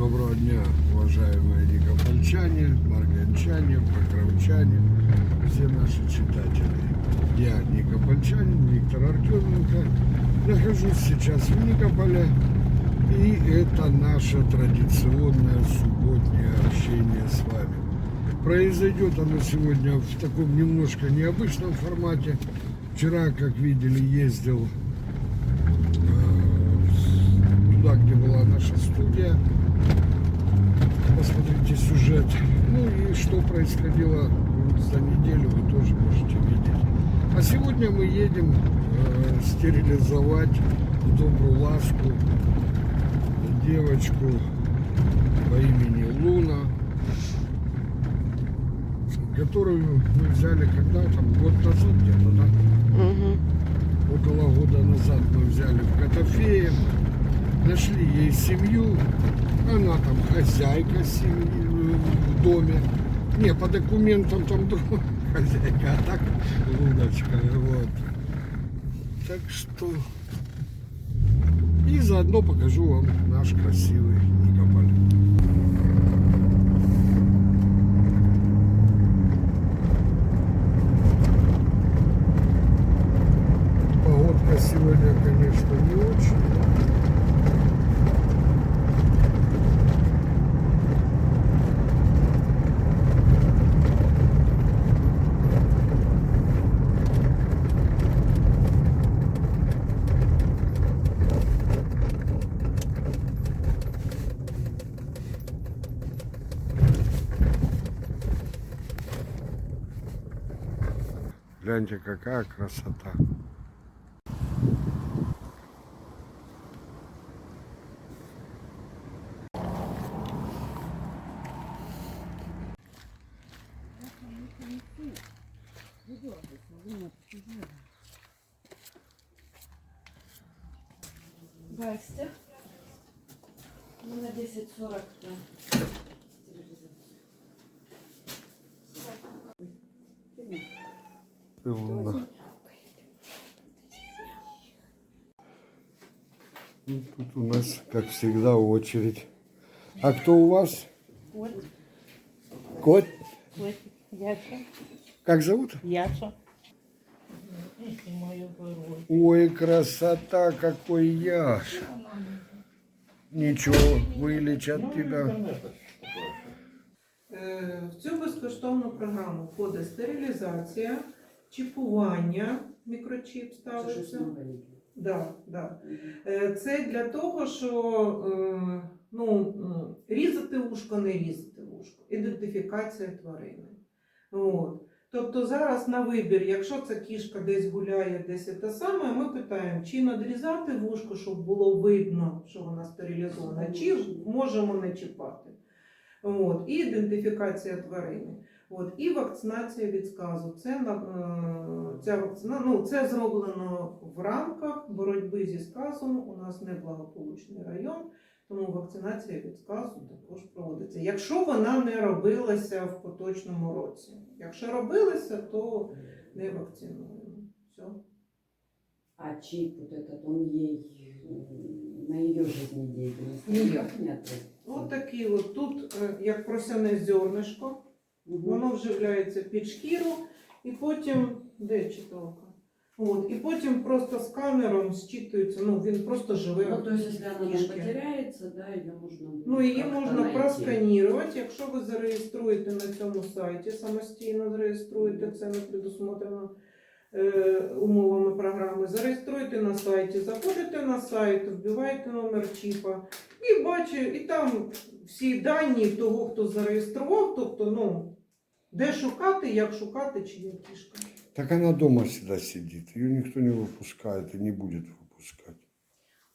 Доброго дня, уважаемые никопольчане, марганчане, покровчане, все наши читатели. Я Никопольчанин Виктор Артеменко. Нахожусь сейчас в Никополе. И это наше традиционное субботнее общение с вами. Произойдет оно сегодня в таком немножко необычном формате. Вчера, как видели, ездил э, туда, где была наша студия. Посмотрите сюжет. Ну и что происходило за неделю, вы тоже можете видеть. А сегодня мы едем э, стерилизовать в добрую ласку девочку по имени Луна, которую мы взяли когда там, год назад где-то, да? Около года назад мы взяли в Котофеев, нашли ей семью, она там хозяйка семьи в доме. Не, по документам там другая хозяйка, а так Луночка, вот. Так что... И заодно покажу вам наш красивый Никополь. Погодка сегодня, конечно, не очень. Гляньте, какая красота. Здрасте. Ну, на 10.40 на Луна. Ну, Тут у нас, как всегда, очередь. А кто у вас? Вот, Кот? вот, Яша, Как зовут? Яша. Ой, красота, какой яш. Ничего, вылечат тебя. Е, В цю безкоштовну програму входить стерилізація, чіпування, мікрочіп ставиться. Да, да. Е, Це для того, що е, ну, різати вушко, не різати вушко, ідентифікація тварини. От. Тобто зараз на вибір, якщо ця кішка десь гуляє, десь і те саме, ми питаємо, чи надрізати вушко, щоб було видно, що вона стерилізована, чи можемо не чіпати. От. І ідентифікація тварини. От. І вакцинація від сказу. Це, е, ця вакцина, ну, це зроблено в рамках боротьби зі сказом. У нас неблагополучний район, тому вакцинація від сказу також проводиться. Якщо вона не робилася в поточному році. Якщо робилася, то не вакцинуємо. Все. А чип вот этот, он ей на ее жизнедеятельность Никак. никак не отразится? От тут, е, як просяне зернишко. Воно вживляється під шкіру, і потім де читалка? От, і потім просто сканером зчитується, ну він просто живе. Ну, то есть, если она там книжки. да, ее можно будет Ну, її можна найти. просканірувати, якщо ви зареєструєте на цьому сайті, самостійно зареєструєте, це не предусмотрено е, умовами програми. Зареєструєте на сайті, заходите на сайт, вбиваєте номер чіпа і бачите, і там всі дані того, хто зареєстрував, тобто, ну, де шукати, як шукати, чи є кішка. Так она дома всегда сидит. Ее никто не выпускает и не будет выпускать.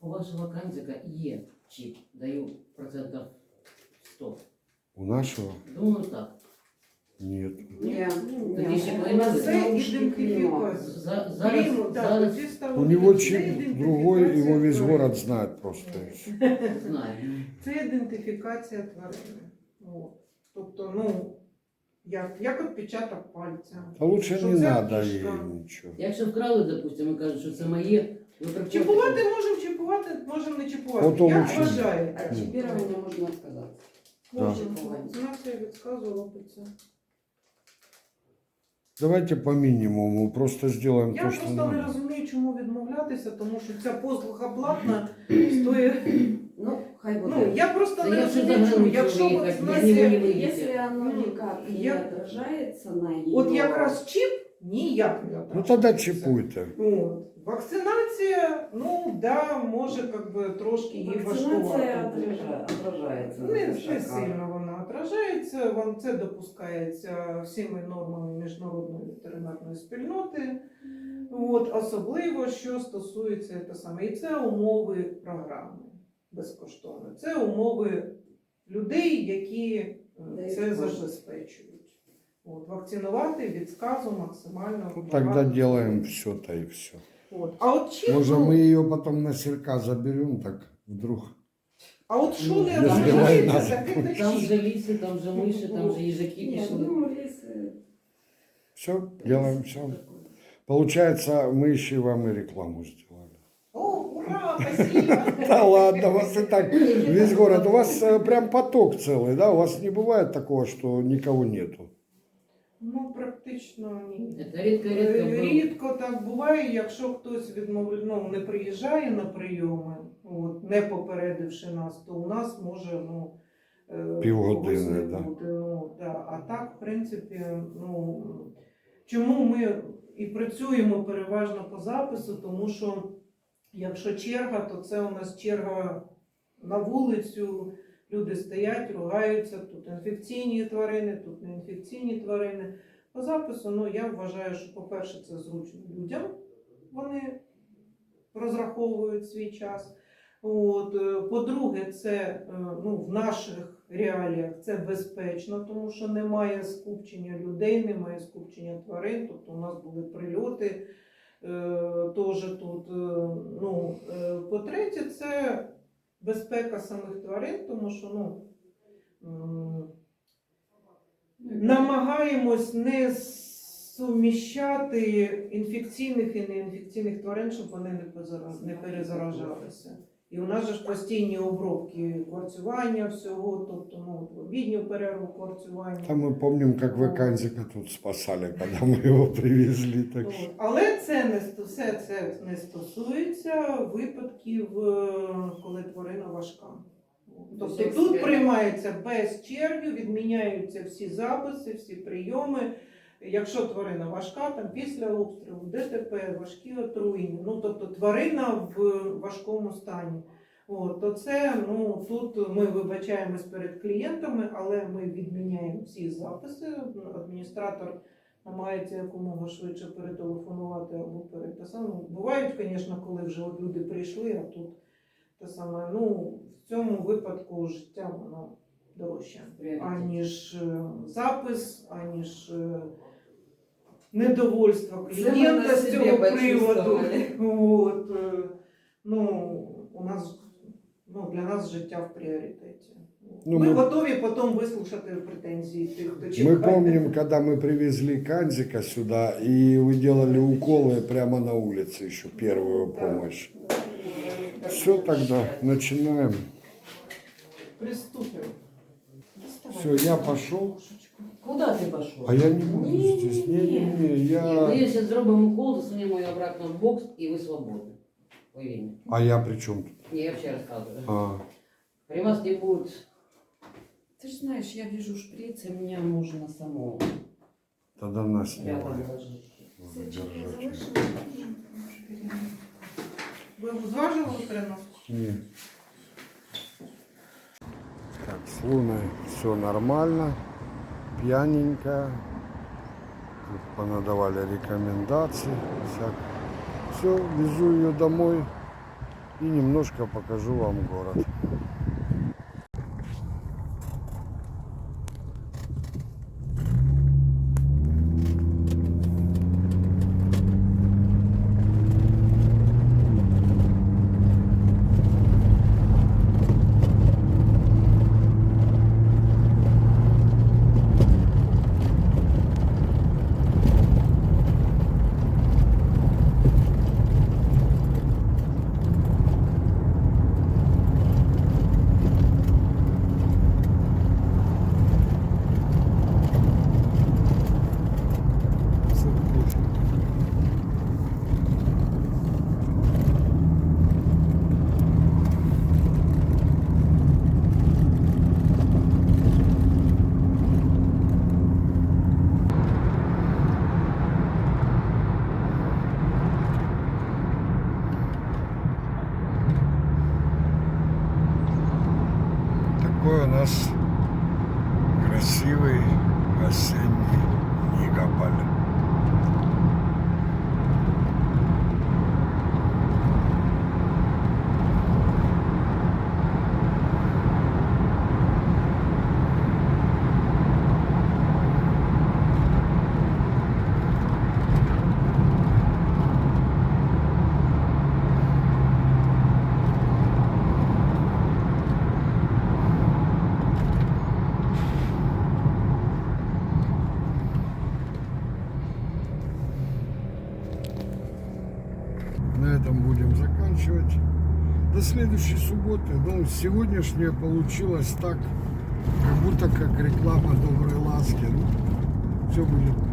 У вашего канзика Е чип, даю процентов 100. У нашего Думаю, так. нет. Ні, ну, Тоді ще не, клеймили. Це наушники ідентифікація. За- Зараз, Клеймо, да, зараз тоді ставимо У него це чип ідентифікація другой, его весь тварини. город знает просто. и всё. знаю. Це ідентифікація тварини. От. Тобто, ну, як, як відпечаток пальця. А лучше Що не це надо ей кішка. ничего. Якщо вкрали, допустимо, і кажуть, що це моє, Ви приходите- Чіпувати можемо чіпувати, можемо не чіпувати. Ото Як лучше. вважаєте? От чипирования можно отказаться. Можемо. Знація відказу робиться. Давайте по минимуму, просто сделаем Я то, что просто не надо. розумію, чому відмовлятися, тому що ця послуга платна стоїть. Ну, хай буде. Ну, я просто не розумію, Якщо от, без нього не знаєте. Если оно Ну, никак не я- отражается на ее... от якраз чіп ніяк не Ну отражається. чипуйте. От. Вакцинація, ну да, може как би трошки її Вакцинация важкувати. отража-. Не, не шагах. сильно вона отражається, вам це допускається всіми нормами міжнародної ветеринарної спільноти. От, особливо, що стосується те саме. І це умови програми безкоштовно. Це умови людей, які е, Дають це кошти. забезпечують. От, вакцинувати від сказу максимально. Ну, тогда багато. делаем все-то и все. От. А от чим, Может, ну, мы ее потом на селька заберем, так вдруг. а от що Ну, не якщо отражається, війна таке не Там чіп. же лисы, там же мыши, там же ежаки Нет, пішли. ну, если... Все, делаем все. Получается, мы еще и вам и рекламу сделали. О, ура, спасибо! Да ладно, у вас и так весь город. У вас э, прям поток целый, да? У вас не бывает такого, что никого нету. Ну, практично ні. Это редко-редко Е, было. Рідко так буває, якщо хтось відмовляє, ну, не приїжджає на прийоми, от, не попередивши нас, то у нас може ну, е, Півгодини, когось не да. бути, Ну, да. А так, в принципі, ну, чому ми і працюємо переважно по запису, тому що якщо черга, то це у нас черга на вулицю, люди стоять, ругаються, тут інфекційні тварини, тут не інфекційні тварини. По запису, ну я вважаю, що, по-перше, це зручно людям, вони розраховують свій час. Е, по-друге, це е, ну, в наших реаліях це безпечно, тому що немає скупчення людей, немає скупчення тварин. Тобто у нас були прильоти теж тут. е, Ну, е, по-третє, це безпека самих тварин, тому що ну, намагаємось не суміщати інфекційних і неінфекційних тварин, щоб вони не перезаражалися. І у нас же ж постійні обробки кварцювання всього, тобто ну, в обідню перерву кварцювання. Там мы помним, как вы Канзика тут спасали, когда мы его привезли. Так От. что- Але це не сто- все це не стосується випадків, е, коли тварина важка. Тобто Всіх тут сфер. приймається без черги, відміняються всі записи, всі прийоми. Якщо тварина важка, там після обстрілу, ДТП, важкі отруєння, ну тобто тварина в важкому стані. От, то це ну тут ми вибачаємось перед клієнтами, але ми відміняємо всі записи. Адміністратор намагається якомога швидше перетелефонувати або переписати. Ну, бувають, звісно, коли вже от люди прийшли, а тут те саме. Ну, в цьому випадку життя воно дорожче, аніж е, запис, аніж е, недовольство Це ми клієнта на з собі цього приводу. почувствовали. От, е, ну, у нас ну, для нас життя в пріоритеті. Ну, ми, ми- готові потім вислухати претензії тих, хто Мы чекає. помним, когда мы привезли Канзика сюда, и вы делали уколы прямо на улице, еще первую помощь. Все тогда, начинаем. Приступимо. Все, я пошел. Куда ты пошел? А я не буду здесь. Не-не-не, Ні, я... ми зараз зробимо укол, засунемо її обратно в бокс і ви свободні. Повірте. А я при чем тут? Ні, я вообще розказую. А, При вас не будет... Ты же знаешь, я вижу шприц, и меня можно самому тогда нас рядом снимай. ложить. Задержать. Ви зважили перенос? Не. Так, с Луной все нормально, пьяненькая. Тут понадавали рекомендации. Все, везу ее домой и немножко покажу вам город. До следующей субботы. Ну, сегодняшнее получилось так, как будто как реклама доброй ласки. Ну, все будет